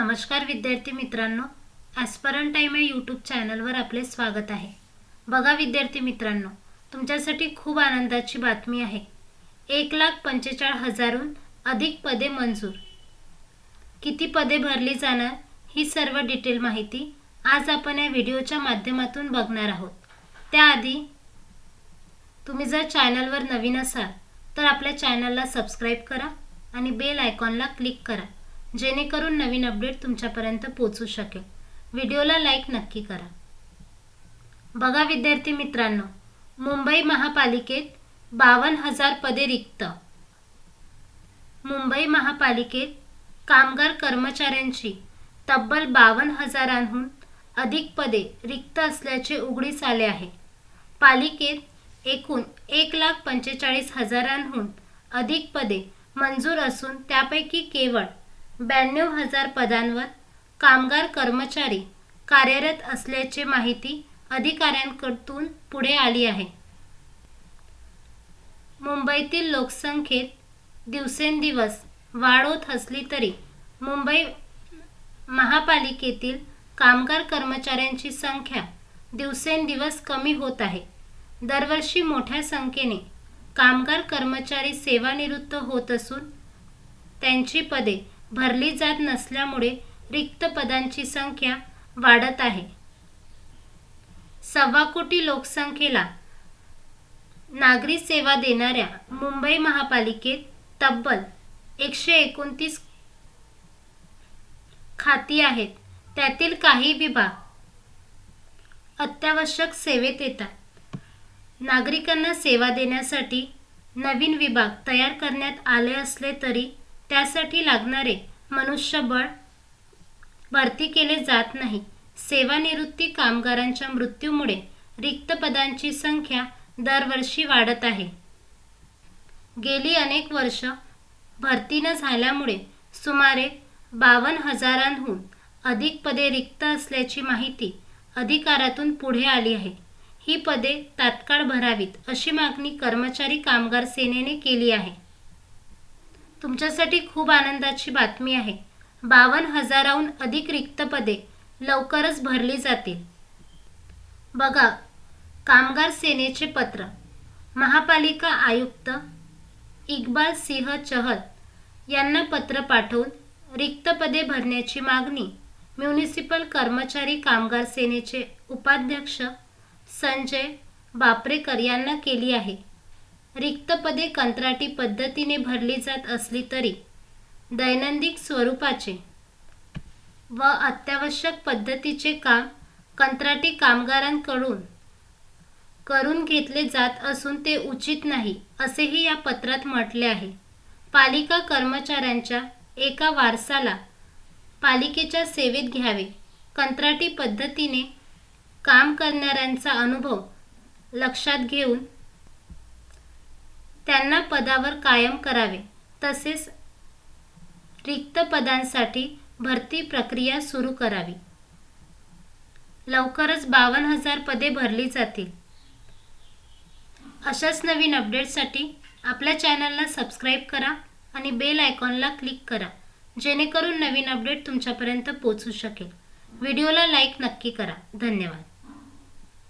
नमस्कार विद्यार्थी मित्रांनो ॲस्परन टाईम या यूट्यूब चॅनलवर आपले स्वागत आहे. बघा विद्यार्थी मित्रांनो तुमच्यासाठी खूप आनंदाची बातमी आहे. एक लाख पंचेचाळीस हजारहून अधिक पदे मंजूर. किती पदे भरली जाणार ही सर्व डिटेल माहिती आज आपण या व्हिडिओच्या माध्यमातून बघणार आहोत. त्याआधी तुम्ही जर चॅनलवर नवीन असाल तर आपल्या चॅनलला सबस्क्राईब करा आणि बेल आयकॉनला क्लिक करा. जेणेकरून नवीन अपडेट तुमच्यापर्यंत पोचू शकेल. व्हिडिओला लाईक नक्की करा. बघा विद्यार्थी मित्रांनो मुंबई महापालिकेत बावन्न हजार पदे रिक्त. मुंबई महापालिकेत कामगार कर्मचाऱ्यांची तब्बल बावन्न हजारांहून अधिक पदे रिक्त असल्याचे उघडीस आले आहे. पालिकेत एकूण एक लाख पंचेचाळीस हजारांहून अधिक पदे मंजूर असून त्यापैकी केवळ ब्याण्णव हजार पदांवर कामगार कर्मचारी कार्यरत असल्याची माहिती अधिकाऱ्यांकडून पुढे आली आहे. मुंबईतील लोकसंख्येत दिवसेंदिवस वाढ होत असली तरी मुंबई महापालिकेतील कामगार कर्मचाऱ्यांची संख्या दिवसेंदिवस कमी होत आहे. दरवर्षी मोठ्या संख्येने कामगार कर्मचारी सेवानिवृत्त होत असून त्यांची पदे भरली जात नसल्यामुळे रिक्त पदांची संख्या वाढत आहे. सव्वा कोटी लोकसंख्येला नागरी सेवा देणाऱ्या मुंबई महापालिकेत तब्बल एकशे एकोणतीस खाती आहेत. त्यातील काही विभाग अत्यावश्यक सेवेत येतात. नागरिकांना सेवा देण्यासाठी नवीन विभाग तयार करण्यात आले असले तरी त्यासाठी लागणारे मनुष्यबळ भरती केले जात नाही. सेवानिवृत्ती कामगारांच्या मृत्यूमुळे रिक्त पदांची संख्या दरवर्षी वाढत आहे. गेली अनेक वर्ष भरती न झाल्यामुळे सुमारे बावन्न हजारांहून अधिक पदे रिक्त असल्याची माहिती अधिकारातून पुढे आली आहे. ही पदे तात्काळ भरावीत अशी मागणी कर्मचारी कामगार सेनेने केली आहे. तुमच्यासाठी खूप आनंदाची बातमी आहे. बावन्न हजाराहून अधिक रिक्त पदे लवकरच भरली जातील. बघा कामगार सेनेचे पत्र. महापालिका आयुक्त इक्बाल सिंह चहल यांना पत्र पाठवून रिक्त पदे भरण्याची मागणी म्युनिसिपल कर्मचारी कामगार सेनेचे उपाध्यक्ष संजय बापरेकर यांना केली आहे. रिक्त पदे कंत्राटी पद्धतीने भरली जात असली तरी दैनंदिन स्वरूपाचे व अत्यावश्यक पद्धतीचे काम कंत्राटी कामगारांकडून करून घेतले जात असून ते उचित नाही असेही या पत्रात म्हटले आहे. पालिका कर्मचाऱ्यांच्या एका वारसाला पालिकेच्या सेवेत घ्यावे. कंत्राटी पद्धतीने काम करणाऱ्यांचा अनुभव लक्षात घेऊन त्यांना पदावर कायम करावे. तसेच रिक्त पदांसाठी भरती प्रक्रिया सुरू करावी. लवकरच बावन्न हजार पदे भरली जातील. अशाच नवीन अपडेटसाठी आपल्या चॅनलला सबस्क्राईब करा आणि बेल आयकॉनला क्लिक करा जेणेकरून नवीन अपडेट तुमच्यापर्यंत पोचू शकेल. व्हिडिओला लाईक नक्की करा. धन्यवाद.